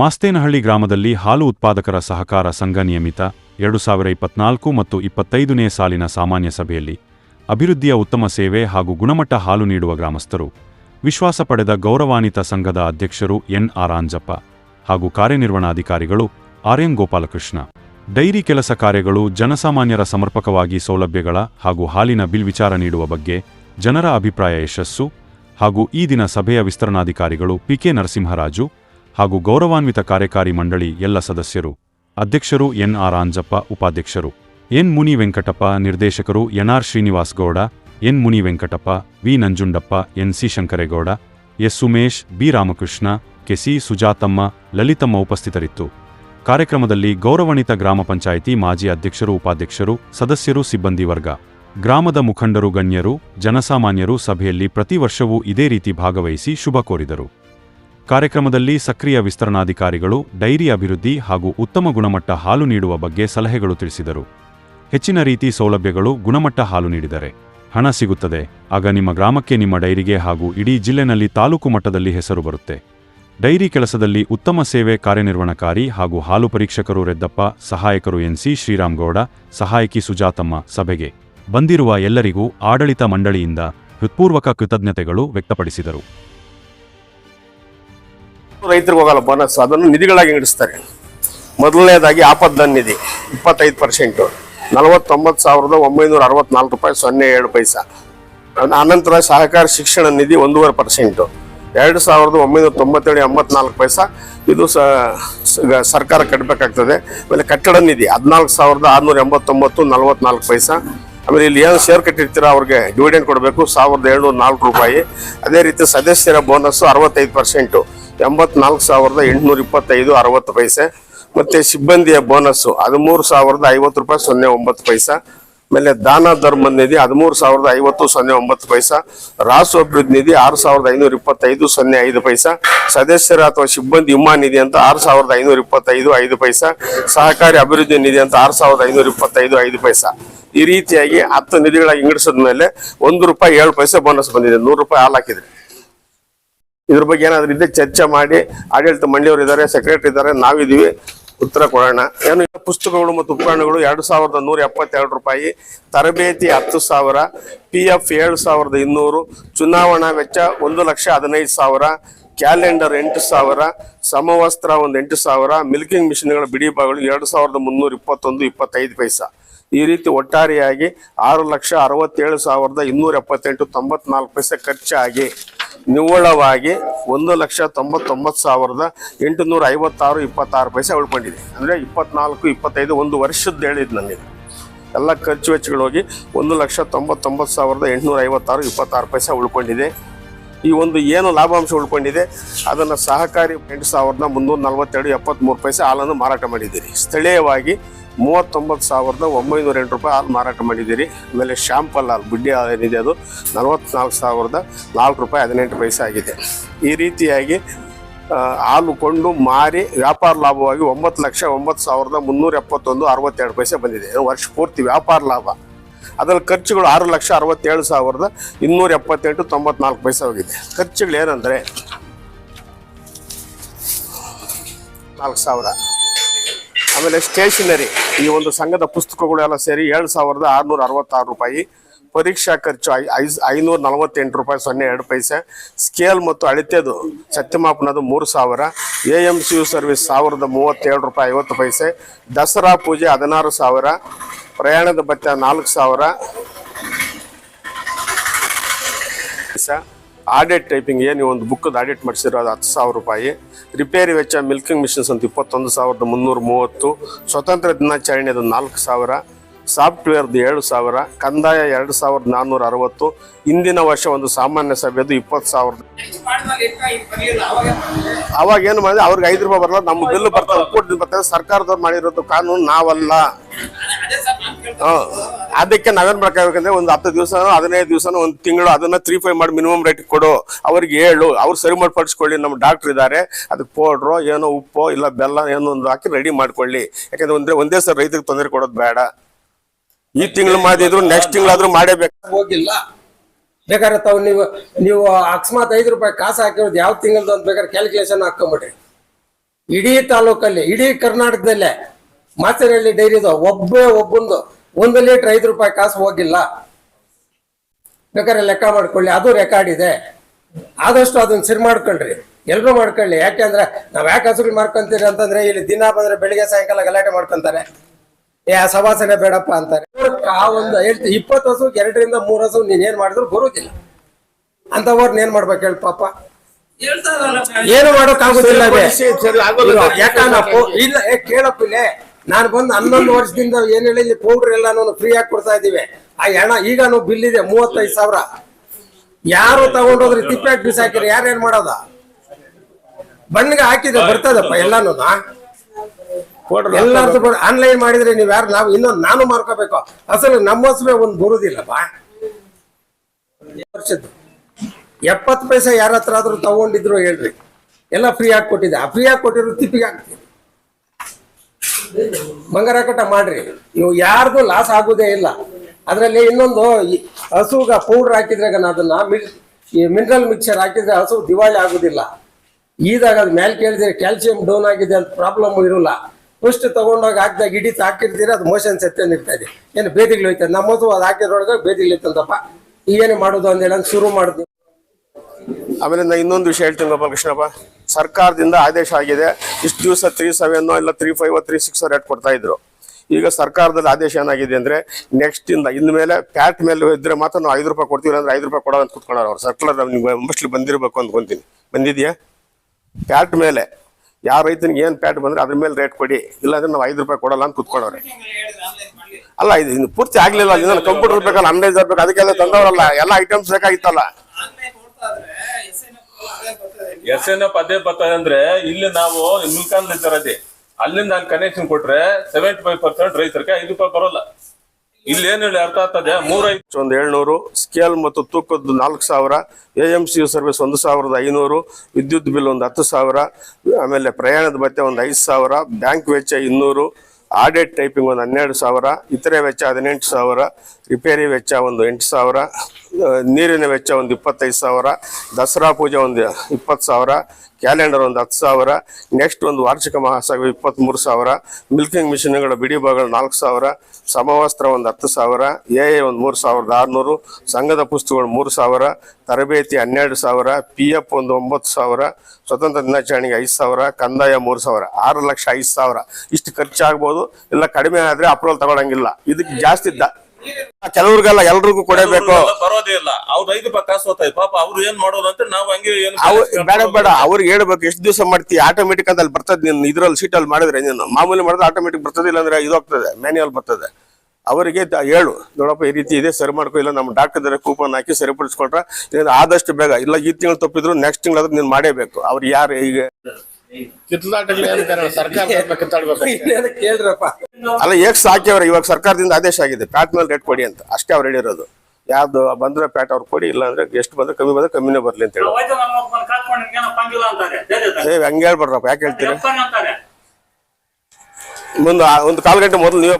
ಮಾಸ್ತೇನಹಳ್ಳಿ ಗ್ರಾಮದಲ್ಲಿ ಹಾಲು ಉತ್ಪಾದಕರ ಸಹಕಾರ ಸಂಘ ನಿಯಮಿತ ಎರಡು ಸಾವಿರ ಇಪ್ಪತ್ನಾಲ್ಕು ಮತ್ತು ಇಪ್ಪತ್ತೈದನೇ ಸಾಲಿನ ಸಾಮಾನ್ಯ ಸಭೆಯಲ್ಲಿ ಅಭಿವೃದ್ಧಿಯ ಉತ್ತಮ ಸೇವೆ ಹಾಗೂ ಗುಣಮಟ್ಟ ಹಾಲು ನೀಡುವ ಗ್ರಾಮಸ್ಥರು, ವಿಶ್ವಾಸ ಪಡೆದ ಗೌರವಾನ್ವಿತ ಸಂಘದ ಅಧ್ಯಕ್ಷರು ಎನ್ ಆರ್ ಆಂಜಪ್ಪ ಹಾಗೂ ಕಾರ್ಯನಿರ್ವಹಣಾಧಿಕಾರಿಗಳು ಆರ್ ಎನ್ ಗೋಪಾಲಕೃಷ್ಣ. ಡೈರಿ ಕೆಲಸ ಕಾರ್ಯಗಳು ಜನಸಾಮಾನ್ಯರ ಸಮರ್ಪಕವಾಗಿ ಸೌಲಭ್ಯಗಳ ಹಾಗೂ ಹಾಲಿನ ಬಿಲ್ ವಿಚಾರ ನೀಡುವ ಬಗ್ಗೆ ಜನರ ಅಭಿಪ್ರಾಯ ಯಶಸ್ಸು ಹಾಗೂ ಈ ದಿನ ಸಭೆಯ ವಿಸ್ತರಣಾಧಿಕಾರಿಗಳು ಪಿಕೆ ನರಸಿಂಹರಾಜು ಹಾಗೂ ಗೌರವಾನ್ವಿತ ಕಾರ್ಯಕಾರಿ ಮಂಡಳಿ ಎಲ್ಲ ಸದಸ್ಯರು. ಅಧ್ಯಕ್ಷರು ಎನ್ ಆರ್ ಆಂಜಪ್ಪ, ಉಪಾಧ್ಯಕ್ಷರು. ಎನ್ ಮುನಿ ವೆಂಕಟಪ್ಪ, ನಿರ್ದೇಶಕರು N R Srinivas Gowda, N Muni Venkatappa, V Nanjundappa, N C Shankaregowda, S Sumesh B Ramakrishna K C Sujathamma, Lalithamma ಉಪಸ್ಥಿತರಿತ್ತು. ಕಾರ್ಯಕ್ರಮದಲ್ಲಿ ಗೌರವಾನ್ವಿತ ಗ್ರಾಮ ಪಂಚಾಯಿತಿ ಮಾಜಿ ಅಧ್ಯಕ್ಷರು, ಉಪಾಧ್ಯಕ್ಷರು, ಸದಸ್ಯರು, ಸಿಬ್ಬಂದಿ ವರ್ಗ. ಗ್ರಾಮದ ಮುಖಂಡರು, ಗಣ್ಯರು, ಜನಸಾಮಾನ್ಯರು ಸಭೆಯಲ್ಲಿ ಪ್ರತಿ ವರ್ಷವೂ ಇದೇ ರೀತಿ ಭಾಗವಹಿಸಿ ಶುಭ ಕೋರಿದರು. ಕಾರ್ಯಕ್ರಮದಲ್ಲಿ ಸಕ್ರಿಯ ವಿಸ್ತರಣಾಧಿಕಾರಿಗಳು, ಡೈರಿ ಅಭಿವೃದ್ಧಿ ಹಾಗೂ ಉತ್ತಮ ಗುಣಮಟ್ಟ ಹಾಲು ನೀಡುವ ಬಗ್ಗೆ ಸಲಹೆಗಳು ತಿಳಿಸಿದರು. ಹೆಚ್ಚಿನ ರೀತಿ ಸೌಲಭ್ಯಗಳು, ಗುಣಮಟ್ಟ ಹಾಲು ನೀಡಿದರೆ ಹಣ ಸಿಗುತ್ತದೆ. ಆಗ ನಿಮ್ಮ ಗ್ರಾಮಕ್ಕೆ ನಿಮ್ಮ ಡೈರಿಗೆ ಹಾಗೂ ಇಡೀ ಜಿಲ್ಲೆನಲ್ಲಿ ತಾಲೂಕು ಮಟ್ಟದಲ್ಲಿ ಹೆಸರು ಬರುತ್ತೆ. ಡೈರಿ ಕೆಲಸದಲ್ಲಿ ಉತ್ತಮ ಸೇವೆ ಕಾರ್ಯನಿರ್ವಹಣಕಾರಿ ಹಾಗೂ ಹಾಲು ಪರೀಕ್ಷಕರು ರೆದ್ದಪ್ಪ, ಸಹಾಯಕರು ಎನ್ಸಿ ಶ್ರೀರಾಮ್ಗೌಡ, ಸಹಾಯಕಿ ಸುಜಾತಮ್ಮ ಸಭೆಗೆ ಬಂದಿರುವ ಎಲ್ಲರಿಗೂ ಆಡಳಿತ ಮಂಡಳಿಯಿಂದ ಹೃತ್ಪೂರ್ವಕ ಕೃತಜ್ಞತೆಗಳು ವ್ಯಕ್ತಪಡಿಸಿದರು. ರೈತರಿಗೆ ಹೋಗಲ್ಲ ಬೋನಸ್ ಅದನ್ನು ನಿಧಿಗಳಾಗಿ ಇಡಿಸ್ತಾರೆ. ಮೊದಲನೇದಾಗಿ ಆಪದ್ದನ್ ನಿಧಿ, ಇಪ್ಪತ್ತೈದು ಪರ್ಸೆಂಟು ನಲವತ್ತೊಂಬತ್ತು ಸಾವಿರದ ಒಂಬೈನೂರ ಅರವತ್ನಾಲ್ಕು ರೂಪಾಯಿ ಸೊನ್ನೆ ಏಳು ಪೈಸಾ. ಅನಂತರ ಸಹಕಾರ ಶಿಕ್ಷಣ ನಿಧಿ ಒಂದೂವರೆ ಪರ್ಸೆಂಟು ಎರಡು ಸಾವಿರದ ಒಂಬೈನೂರ ತೊಂಬತ್ತೇಳು ಎಂಬತ್ನಾಲ್ಕು ಪೈಸಾ. ಇದು ಸರ್ಕಾರ ಕಟ್ಟಬೇಕಾಗ್ತದೆ ಆಮೇಲೆ ಕಟ್ಟಡ ನಿಧಿ, ಹದಿನಾಲ್ಕು ಸಾವಿರದ ಆರುನೂರ ಎಂಬತ್ತೊಂಬತ್ತು ನಲವತ್ನಾಲ್ಕು ಪೈಸಾ. ಆಮೇಲೆ ಇಲ್ಲಿ ಏನು ಶೇರ್ ಕಟ್ಟಿರ್ತೀರೋ ಅವ್ರಿಗೆ ಡಿವಿಡೆಂಡ್ ಕೊಡಬೇಕು, ಸಾವಿರದ ಏಳ್ನೂರ ನಾಲ್ಕು ರೂಪಾಯಿ. ಅದೇ ರೀತಿ ಸದಸ್ಯರ ಬೋನಸ್ಸು ಅರವತ್ತೈದು ಪರ್ಸೆಂಟು ಎಂಬತ್ನಾಲ್ಕು ಸಾವಿರದ ಎಂಟುನೂರ ಇಪ್ಪತ್ತೈದು ಅರವತ್ತು ಪೈಸೆ. ಮತ್ತು ಸಿಬ್ಬಂದಿಯ ಬೋನಸ್ಸು ಹದಿಮೂರು ಸಾವಿರದ ಐವತ್ತು ರೂಪಾಯಿ ಸೊನ್ನೆ ಒಂಬತ್ತು ಪೈಸಾ. ಆಮೇಲೆ ದಾನ ಧರ್ಮ ನಿಧಿ ಹದಿಮೂರು ಸಾವಿರದ ಐವತ್ತು ಸೊನ್ನೆ ಒಂಬತ್ತು ಪೈಸಾ. ರಾಸು ಅಭಿವೃದ್ಧಿ ನಿಧಿ ಆರು ಸಾವಿರದ ಐನೂರ ಇಪ್ಪತ್ತೈದು ಸೊನ್ನೆ ಐದು ಪೈಸಾ. ಸದಸ್ಯರ ಅಥವಾ ಸಿಬ್ಬಂದಿ ವಿಮಾ ನಿಧಿ ಅಂತ ಆರು ಸಾವಿರದ ಐನೂರ ಇಪ್ಪತ್ತೈದು ಐದು ಪೈಸಾ. ಸಹಕಾರಿ ಅಭಿವೃದ್ಧಿ ನಿಧಿ ಅಂತ ಆರು ಸಾವಿರದ ಐನೂರ ಇಪ್ಪತ್ತೈದು ಐದು ಪೈಸಾ. ಈ ರೀತಿಯಾಗಿ ಹತ್ತು ನಿಧಿಗಳಾಗಿ ಇಂಗಿಡಿಸಿದ ಮೇಲೆ ಒಂದು ರೂಪಾಯಿ ಏಳು ಪೈಸೆ ಬೋನಸ್ ಬಂದಿದೆ. ನೂರು ರೂಪಾಯಿ ಹಾಲು ಹಾಕಿದ್ರೆ. ಇದ್ರ ಬಗ್ಗೆ ಏನಾದ್ರೂ ಇದ್ದರೆ ಚರ್ಚೆ ಮಾಡಿ ಆಡಳಿತ ಮಂಡಳಿಯವರು ಇದ್ದಾರೆ ಸೆಕ್ರೆಟರಿ ಇದ್ದಾರೆ ನಾವಿದೀವಿ ಉತ್ತರ ಕೊಡೋಣ. ಏನು ಪುಸ್ತಕಗಳು ಮತ್ತು ಉಪಕರಣಗಳು ಎರಡು ಸಾವಿರದ ನೂರ ಎಪ್ಪತ್ತೆರಡು ರೂಪಾಯಿ, ತರಬೇತಿ ಹತ್ತು ಸಾವಿರ ಪಿ ಎಫ್ ಏಳು ಸಾವಿರದ ಇನ್ನೂರು, ಚುನಾವಣಾ ವೆಚ್ಚ ಒಂದು ಲಕ್ಷ ಹದಿನೈದು ಸಾವಿರ, ಕ್ಯಾಲೆಂಡರ್ ಎಂಟು ಸಾವಿರ, ಸಮವಸ್ತ್ರ ಒಂದು ಎಂಟು ಸಾವಿರ, ಮಿಲ್ಕಿಂಗ್ ಮಿಷಿನ್ಗಳ ಬಿಡಿ ಭಾಗಗಳು ಎರಡು ಸಾವಿರದ ಮುನ್ನೂರ ಇಪ್ಪತ್ತೊಂದು, ಇಪ್ಪತ್ತೈದು ಪೈಸಾ. ಈ ರೀತಿ ಒಟ್ಟಾರೆಯಾಗಿ ಆರು ಲಕ್ಷ ಅರವತ್ತೇಳು ಸಾವಿರದ ಇನ್ನೂರ ಎಪ್ಪತ್ತೆಂಟು ತೊಂಬತ್ನಾಲ್ಕು ಪೈಸೆ ಖರ್ಚಾಗಿ. ನಿವ್ವಳವಾಗಿ ಒಂದು ಲಕ್ಷ ತೊಂಬತ್ತೊಂಬತ್ತು ಸಾವಿರದ ಎಂಟುನೂರ ಐವತ್ತಾರು ಇಪ್ಪತ್ತಾರು ಪೈಸೆ ಉಳ್ಕೊಂಡಿದೆ. ಅಂದರೆ ಇಪ್ಪತ್ನಾಲ್ಕು, ಇಪ್ಪತ್ತೈದು ಒಂದು ವರ್ಷದ್ದು ಹೇಳಿದ್ದು ನನಗೆ. ಎಲ್ಲ ಖರ್ಚು ವೆಚ್ಚಗಳು ಹೋಗಿ ಒಂದು ಲಕ್ಷ ತೊಂಬತ್ತೊಂಬತ್ತು ಸಾವಿರದ ಎಂಟುನೂರ ಐವತ್ತಾರು ಇಪ್ಪತ್ತಾರು ಪೈಸೆ ಉಳ್ಕೊಂಡಿದೆ. ಈ ಒಂದು ಏನು ಲಾಭಾಂಶ ಉಳ್ಕೊಂಡಿದೆ, ಅದನ್ನು ಸಹಕಾರಿ ಎಂಟು ಸಾವಿರದ ಮುನ್ನೂರ ನಲವತ್ತೆರಡು ಎಪ್ಪತ್ತ್ಮೂರು ಪೈಸೆ ಹಾಲನ್ನು ಮಾರಾಟ ಮಾಡಿದ್ದೀರಿ. ಸ್ಥಳೀಯವಾಗಿ ಮೂವತ್ತೊಂಬತ್ತು ಸಾವಿರದ ಒಂಬೈನೂರ ಎಂಟು ರೂಪಾಯಿ ಹಾಲು ಮಾರಾಟ ಮಾಡಿದ್ದೀರಿ. ಆಮೇಲೆ ಶಾಂಪಲ್ ಹಾಲು, ಬುಡ್ಡಿ ಹಾಲು ಏನಿದೆ ಅದು ನಲವತ್ತ್ನಾಲ್ಕು ಸಾವಿರದ ನಾಲ್ಕು ರೂಪಾಯಿ ಹದಿನೆಂಟು ಪೈಸೆ ಆಗಿದೆ. ಈ ರೀತಿಯಾಗಿ ಹಾಲು ಕೊಂಡು ಮಾರಿ ವ್ಯಾಪಾರ ಲಾಭವಾಗಿ ಒಂಬತ್ತು ಲಕ್ಷ ಒಂಬತ್ತು ಸಾವಿರದ ಮುನ್ನೂರ ಎಪ್ಪತ್ತೊಂದು ಅರವತ್ತೆರಡು ಪೈಸೆ ಬಂದಿದೆ. ವರ್ಷ ಪೂರ್ತಿ ವ್ಯಾಪಾರ ಲಾಭ. ಅದರಲ್ಲಿ ಖರ್ಚುಗಳು ಆರು ಲಕ್ಷ ಅರವತ್ತೇಳು ಸಾವಿರದ ಇನ್ನೂರ ಎಪ್ಪತ್ತೆಂಟು ತೊಂಬತ್ನಾಲ್ಕು ಪೈಸೆ ಹೋಗಿದೆ. ಖರ್ಚುಗಳು ಏನಂದರೆ ನಾಲ್ಕು ಸಾವಿರ. ಆಮೇಲೆ ಸ್ಟೇಷನರಿ ಈ ಒಂದು ಸಂಘದ ಪುಸ್ತಕಗಳು ಎಲ್ಲ ಸೇರಿ ಏಳು ಸಾವಿರದ ಆರುನೂರ ಅರವತ್ತಾರು ರೂಪಾಯಿ. ಪರೀಕ್ಷಾ ಖರ್ಚು ಐ ಐನೂರ ನಲವತ್ತೆಂಟು ರೂಪಾಯಿ ಸೊನ್ನೆ ಎರಡು ಪೈಸೆ. ಸ್ಕೇಲ್ ಮತ್ತು ಅಳತೆದು ಸತ್ಯಮಾಪನದು ಮೂರು ಸಾವಿರ. A M C U service ಸಾವಿರದ ಮೂವತ್ತೇಳು ರೂಪಾಯಿ ಐವತ್ತು ಪೈಸೆ. ದಸರಾ ಪೂಜೆ ಹದಿನಾರು ಸಾವಿರ. ಪ್ರಯಾಣದ ಭತ್ಯೆ ನಾಲ್ಕು ಸಾವಿರ. ಆಡಿಟ್ ಟೈಪಿಂಗ್ ಏನು ಒಂದು ಬುಕ್ಕದ ಆಡಿಟ್ ಮಾಡಿಸಿರೋ ಅದು ಹತ್ತು ಸಾವಿರ ರೂಪಾಯಿ. ರಿಪೇರಿ ವೆಚ್ಚ ಮಿಲ್ಕಿಂಗ್ ಮಿಷಿನ್ಸ್ ಅಂತ ಇಪ್ಪತ್ತೊಂದು ಸಾವಿರದ ಮುನ್ನೂರ ಮೂವತ್ತು. ಸ್ವತಂತ್ರ ದಿನಾಚರಣೆದು ನಾಲ್ಕು ಸಾವಿರ. ಸಾಫ್ಟ್ವೇರ್ದು ಏಳು ಸಾವಿರ. ಕಂದಾಯ ಎರಡು ಸಾವಿರದ ನಾನ್ನೂರ ಅರವತ್ತು. ಇಂದಿನ ವರ್ಷ ಒಂದು ಸಾಮಾನ್ಯ ಸಭೆದು ಇಪ್ಪತ್ತು ಸಾವಿರದ. ಅವಾಗ ಏನು ಮಾಡಿದೆ ಅವ್ರಿಗೆ ಐದು ರೂಪಾಯಿ ಬರಲ್ಲ. ನಮ್ಮ ಬಿಲ್ ಬರ್ತದೆ ಬರ್ತದೆ ಸರ್ಕಾರದವ್ರು ಮಾಡಿರೋದು ಕಾನೂನು ನಾವಲ್ಲ. ಅದಕ್ಕೆ ನಾವೇನ್ ಮಾಡ್ಕೋಬೇಕಂದ್ರೆ ಒಂದು ಹತ್ತು ದಿವಸ, ಹದಿನೈದು ದಿವಸ ಒಂದು ತಿಂಗಳು ಅದನ್ನ ತ್ರೀ ಫೈವ್ ಮಾಡಿ ಮಿನಿಮಮ್ ರೇಟ್ ಕೊಡು. ಅವ್ರಿಗೆ ಹೇಳು, ಅವ್ರು ಸರಿ ಮಾಡಿ ಪಡಿಸ್ಕೊಳ್ಳಿ ನಮ್ಮ ಡಾಕ್ಟರ್ ಇದ್ದಾರೆ ಅದಕ್ಕೆ ಪೌಡ್ರು ಏನೋ ಉಪ್ಪು, ಇಲ್ಲ ಬೆಲ್ಲ, ಏನೋ ಒಂದು ಹಾಕಿ ರೆಡಿ ಮಾಡ್ಕೊಳ್ಳಿ. ಯಾಕಂದ್ರೆ ಒಂದೇ ಒಂದೇ ಸರ್ ರೈತರಿಗೆ ತೊಂದರೆ ಕೊಡೋದು ಬೇಡ. ಈ ತಿಂಗಳು ಮಾಡಿದ್ರು ನೆಕ್ಸ್ಟ್ ತಿಂಗಳಾದ್ರೂ ಮಾಡೇಬೇಕು ಹೋಗಿಲ್ಲ. ಬೇಕಾದ್ರೆ ತಾವು ನೀವು ನೀವು ಅಕಸ್ಮಾತ್ ಐದು ರೂಪಾಯಿ ಕಾಸು ಹಾಕಿರೋದು ಯಾವ ತಿಂಗಳದ್ದು ಅಂತ ಬೇಕಾದ್ರೆ ಕ್ಯಾಲ್ಕುಲೇಷನ್ ಹಾಕೊಂಬಿಡಿ ಇಡೀ ತಾಲೂಕಲ್ಲಿ, ಇಡೀ ಕರ್ನಾಟಕದಲ್ಲೇ ಮಾಚೇನಹಳ್ಳಿ ಡೈರಿದು ಒಬ್ಬೇ ಒಬ್ಬಂದು. ಒಂದು ಲೀಟರ್ ಐದು ರೂಪಾಯಿ ಕಾಸು ಹೋಗಿಲ್ಲ. ಬೇಕಾದ್ರೆ ಲೆಕ್ಕ ಮಾಡ್ಕೊಳ್ಳಿ ಅದು ರೆಕಾರ್ಡ್ ಇದೆ. ಆದಷ್ಟು ಅದನ್ನ ಸಿರ್ ಮಾಡ್ಕೊಳ್ರಿ. ಎಲ್ಲರೂ ಮಾಡ್ಕೊಳ್ಳಿ. ಯಾಕೆಂದ್ರೆ ನಾವ್ ಯಾಕೆ ಹಸುಗಳು ಮಾಡ್ಕೊಂತೀರಿ ಅಂತಂದ್ರೆ ಇಲ್ಲಿ ದಿನ ಬಂದ್ರೆ ಬೆಳಿಗ್ಗೆ ಸಾಯಂಕಾಲ ಗಲಾಟೆ ಮಾಡ್ಕೊಂತಾರೆ. ಏ ಆ ಸವಾಸನೆ ಬೇಡಪ್ಪ ಅಂತಾರೆ. ಆ ಒಂದು ಹೇಳ್ತಿ ಇಪ್ಪತ್ತು ಹಸು ಎರಡರಿಂದ ಮೂರು ಹಸು ನೀನ್ ಏನ್ ಮಾಡಿದ್ರು ಬರುದಿಲ್ಲ ಅಂತವ್ರನ್ನ ಏನ್ ಮಾಡ್ಬೇಕು ಹೇಳಿ ಪಾಪ. ಏನು ಮಾಡೋಕ್ ಆಗುದಿಲ್ಲ ಬೇ. ಸರಿ, ಯಾಕಂದ್ರೆ ಇಲ್ಲ ಕೇಳಪ್ಪ ಇಲ್ಲೇ. ನಾನು ಬಂದು ಹನ್ನೊಂದು ವರ್ಷದಿಂದ ಏನ್ ಹೇಳಿ ಇಲ್ಲಿ ಪೌಡರ್ ಎಲ್ಲ ಫ್ರೀ ಆಗಿ ಕೊಡ್ತಾ ಇದೀವಿ ಆ ಹಣ ಈಗ ಬಿಲ್ ಇದೆ ಮೂವತ್ತೈದು ಸಾವಿರ. ಯಾರು ತಗೊಂಡೋದ್ರೆ ತಿಪ್ಪೆ ಹಾಕಿ ಬಿಸಾಕಿರಿ ಯಾರೇನ್ ಮಾಡೋದ? ಬಣ್ಣಗೆ ಹಾಕಿದ್ರೆ ಬರ್ತದಪ್ಪ ಎಲ್ಲಾನು ಎಲ್ಲಾರ್ದು ಆನ್ಲೈನ್ ಮಾಡಿದ್ರೆ ನೀವ್ ಯಾರು ನಾವು ಇನ್ನೊಂದು ನಾನು ಮಾರ್ಕೋಬೇಕು. ಅಸಲು ನಮ್ಮ ಹಸುವೆ ಒಂದು ಬರುದಿಲ್ಲಪ್ಪ. ವರ್ಷದ್ದು. ಎಪ್ಪತ್ತು ಪೈಸೆ ಯಾರ ಹತ್ರ ಆದ್ರೂ ತಗೊಂಡಿದ್ರು ಹೇಳ್ರಿ. ಎಲ್ಲ ಫ್ರೀ ಆಗಿ ಕೊಟ್ಟಿದ್ದೆ. ಆ ಫ್ರೀ ಆಗಿ ಕೊಟ್ಟಿರೋ ತಿಪ್ಪಿಗೆ ಹಾಕ್ತೀವಿ ಬಂಗಾರ ಕಟ್ಟ ಮಾಡ್ರಿ. ನೀವು ಯಾರ್ದು ಲಾಸ್ ಆಗುದೇ ಇಲ್ಲ. ಅದರಲ್ಲಿ ಇನ್ನೊಂದು ಹಸುಗ ಪೌಡರ್ ಹಾಕಿದ್ರೆ ಅದನ್ನ ಈ ಮಿನರಲ್ ಮಿಕ್ಸರ್ ಹಾಕಿದ್ರೆ ಹಸು ದಿವಾಳಿ ಆಗುದಿಲ್ಲ. ಈದಾಗ ಅದ್ ಮೇಲೆ ಕೇಳಿದ್ರೆ ಕ್ಯಾಲ್ಸಿಯಂ ಡೌನ್ ಆಗಿದೆ ಅಂತ ಪ್ರಾಬ್ಲಮ್ ಇರೋಲ್ಲ. ಫಸ್ಟ್ ತಗೊಂಡೋಗಿ ಹಾಕಿದಾಗ ಇಡೀ ಹಾಕಿರ್ತೀರ, ಅದು ಮೋಷನ್ ಸತ್ಯ ನಿಲ್ತಾ ಇದೆ ಏನು ಬೇದಿಗಳು ಹೋಯ್ತದೆ. ನಮ್ಮ ಹಸು ಅದು ಹಾಕಿದ್ರೊಳಗೆ ಬೇದಿಗಳು ಇತ್ತಂತಪ್ಪ ಏನು ಮಾಡೋದು ಅಂದೇಳಿ ಶುರು ಮಾಡಿದ್ವಿ ಆಮೇಲೆ ಇನ್ನೊಂದು ವಿಷಯ ಹೇಳ್ತೀನಿ ಗೋಪಾಲ ಕೃಷ್ಣಪ್ಪ ಸರ್ಕಾರದಿಂದ ಆದೇಶ ಆಗಿದೆ. ಇಷ್ಟು ದಿವಸ ತ್ರೀ ಸೆವೆನ್ ಇಲ್ಲ three five three six rate ಕೊಡ್ತಾ ಇದ್ರು. ಈಗ ಸರ್ಕಾರದಲ್ಲಿ ಆದೇಶ ಏನಾಗಿದೆ ಅಂದ್ರೆ ನೆಕ್ಸ್ಟ್ ಇಂದ ಇನ್ಮೇಲೆ ಪ್ಯಾಟ್ ಮೇಲೆ ಇದ್ರೆ ಮಾತ್ರ ನಾವು ಐದು ರೂಪಾಯಿ ಕೊಡ್ತೀವಿ ಅಂದ್ರೆ ಐದು ರೂಪಾಯಿ ಕೊಡೋ ಅಂತ ಕುತ್ಕೊಳ್ಳೋರು ಅವ್ರು. ಸರ್ಕುಲರ್ ನಿಮ್ಗೆ ಮೋಸ್ಟ್ಲಿ ಬಂದಿರಬೇಕು ಅಂದ್ಕೊಂತೀನಿ. ಬಂದಿದೆಯಾ? ಪ್ಯಾಟ್ ಮೇಲೆ. ಯಾವ ರೈತನಿಗೆ ಏನು ಪ್ಯಾಟ್ ಬಂದ್ರೆ ಅದ್ರ ಮೇಲೆ ರೇಟ್ ಕೊಡಿ. ಇಲ್ಲಾಂದ್ರೆ ನಾವು ಐದು ರೂಪಾಯಿ ಕೊಡಲ್ಲ ಅಂತ ಕುತ್ಕೊಳ್ಳೋರೆ ಅಲ್ಲ, ಇದು ಇನ್ನು ಪೂರ್ತಿ ಆಗ್ಲಿಲ್ಲ. ಕಂಪ್ಯೂಟರ್ ಬೇಕಲ್ಲ ಅನಲೈಸ್ ಬೇಕು ಅದಕ್ಕೆಲ್ಲ ತಂದವರಲ್ಲ. ಎಲ್ಲ ಐಟಮ್ಸ್ ಬೇಕಾಗಿತ್ತಲ್ಲ. ಎಸ್ ಎನ್ ಎಫ್ ಅದೇ ಬರ್ತದೆ ಅಂದ್ರೆ ಇಲ್ಲಿ ನಾವು ಮಿಲ್ಕಾನ್ ತರದೆ ಅಲ್ಲಿಂದ ಅಲ್ಲಿ ಕನೆಕ್ಷನ್ ಕೊಟ್ರೆ ಸೆವೆಂಟಿ ಫೈವ್ ಪರ್ಸೆಂಟ್ ರೈತರಿಗೆ ಐದು ರೂಪಾಯಿ ಬರೋಲ್ಲ. ಇಲ್ಲಿ ಏನ್ ಹೇಳಿ ಅರ್ಥ ಆಗ್ತದೆ? ಮೂರೈದು ಒಂದು ಏಳ್ನೂರು ಸ್ಕೇಲ್ ಮತ್ತು ತೂಕದ್ದು ನಾಲ್ಕು ಸಾವಿರ A M C U service ಒಂದು ಸಾವಿರದ ಐನೂರು, ವಿದ್ಯುತ್ ಬಿಲ್ ಒಂದು ಹತ್ತು ಸಾವಿರ, ಆಮೇಲೆ ಪ್ರಯಾಣದ ಭತ್ಯೆ ಒಂದು ಐದು ಸಾವಿರ, ಬ್ಯಾಂಕ್ ವೆಚ್ಚ ಇನ್ನೂರು, ಆಡಿಟ್ ಟೈಪಿಂಗ್ ಒಂದು ಹನ್ನೆರಡು ಸಾವಿರ, ಇತರೆ ವೆಚ್ಚ ಹದಿನೆಂಟು ಸಾವಿರ ರಿಪೇರಿ ವೆಚ್ಚ ಒಂದು ಎಂಟು ಸಾವಿರ ನೀರಿನ ವೆಚ್ಚ ಒಂದು ಇಪ್ಪತ್ತೈದು ಸಾವಿರ, ದಸರಾ ಪೂಜೆ ಒಂದು ಇಪ್ಪತ್ತು ಸಾವಿರ, ಕ್ಯಾಲೆಂಡರ್ ಒಂದು ಹತ್ತು ಸಾವಿರ, ನೆಕ್ಸ್ಟ್ ಒಂದು ವಾರ್ಷಿಕ ಮಹಾಸಭೆ ಇಪ್ಪತ್ತ್ಮೂರು ಸಾವಿರ, ಮಿಲ್ಕಿಂಗ್ ಮಿಷಿನ್ಗಳ ಬಿಡಿ ಭಾಗಗಳು ನಾಲ್ಕು ಸಾವಿರ, ಸಮವಸ್ತ್ರ ಒಂದು ಹತ್ತು ಸಾವಿರ, ಎ ಎ ಒಂದು ಮೂರು ಸಾವಿರದ ಆರುನೂರು, ಸಂಘದ ಪುಸ್ತಕಗಳು ಮೂರು ಸಾವಿರ, ತರಬೇತಿ ಹನ್ನೆರಡು ಸಾವಿರ, ಪಿ ಎಫ್ ಒಂದು ಒಂಬತ್ತು ಸಾವಿರ, ಸ್ವತಂತ್ರ ದಿನಾಚರಣೆಗೆ ಐದು ಸಾವಿರ, ಕಂದಾಯ ಮೂರು ಸಾವಿರ, ಆರು ಲಕ್ಷ ಐದು ಸಾವಿರ. ಇಷ್ಟು ಖರ್ಚಾಗ್ಬೋದು, ಇಲ್ಲ ಕಡಿಮೆ ಆದರೆ ಅಪ್ರೂವಲ್ ತಗೊಳಂಗಿಲ್ಲ. ಇದಕ್ಕೆ ಜಾಸ್ತಿ ದ ಕೆಲವ್ರಿಗೆಲ್ಲ ಎಲ್ರಿಗೂ ಕೊಡಬೇಕು. ಬರೋದೇ ಇಲ್ಲ. ಅವ್ರ ಐದು ಕಾಸು ಹೋಗ್ತಾయి ಪಾಪ ಅವ್ರು ಏನ್ ಮಾಡೋದು ಅಂತ ನಾವು ಹಂಗೆ ಏನು ಬೇಡ. ಬೇಡ ಅವ್ರಿಗೆ ಹೇಳ್ಬೇಕು ಎಷ್ಟು ದಿವಸ ಮಾಡ್ತೀವಿ ಆಟೋಮೆಟಿಕ್ ಅಂತ ಅಲ್ಲಿ ಬರ್ತದೆ ನೀನು ಇದ್ರಲ್ಲಿ ಸೀಟಲ್ಲಿ ಮಾಡಿದ್ರೆ ನೀನು. ಮಾಮೂಲಿ ಮಾಡಿದ್ರೆ ಆಟೋಮೆಟಿಕ್ ಬರ್ತದಿಲ್ಲ ಅಂದ್ರೆ ಇದಾಗ್ತದೆ ಮ್ಯಾನ್ಯಲ್ ಬರ್ತದೆ. ಅವರಿಗೆ ಹೇಳು. ನೋಡಪ್ಪ ಈ ರೀತಿ ಇದೆ ಸರಿ ಮಾಡ್ಕೊ. ಇಲ್ಲ ನಮ್ಮ ಡಾಕ್ಟರ್ ಕೂಪನ್ ಹಾಕಿ ಸರಿಪಡಿಸ್ಕೊಟ್ರೆ ಆದಷ್ಟು ಬೇಗ. ಇಲ್ಲ ಈ ತಿಂಗಳು ತಪ್ಪಿದ್ರು ನೆಕ್ಸ್ಟ್ ತಿಂಗಳಾದ್ರೂ ನೀನು ಮಾಡೇಬೇಕು ಅವ್ರು ಯಾರು ಈಗ ಸರ್ಕಾರ ಕಿತ್ತಾಡ್ಬೇಕು ಕೇಳ್ರಪ್ಪ. ಅಲ್ಲ ಏಕ್ ಸಾಕ್ಯವ್ರ ಇವಾಗ ಸರ್ಕಾರದಿಂದ ಆದೇಶ ಆಗಿದೆ. ಪ್ಯಾಟ್ ಮೇಲೆ ರೇಟ್ ಕೊಡಿ ಅಂತ. ಅಷ್ಟೇ ಅವ್ರು ಹೇಳಿರೋದು. ಯಾವ್ದು ಬಂದ್ರೆ ಪ್ಯಾಟ್ ಅವ್ರು ಕೊಡಿ ಇಲ್ಲ ಅಂದ್ರೆ ಎಷ್ಟು ಬಂದ್ರೆ ಕಮ್ಮಿ ಬಂದ್ರೆ ಕಮ್ಮಿನೇ ಬರ್ಲಿ ಅಂತ ಹೇಳಿ. ಏ ಹಂಗೆ ಯಾಕೆ ಹೇಳ್ತೀರಿ? ಮುಂದೆ ಒಂದು ಕಾಲು ಗಂಟೆ ಮೊದಲು ನೀವೇ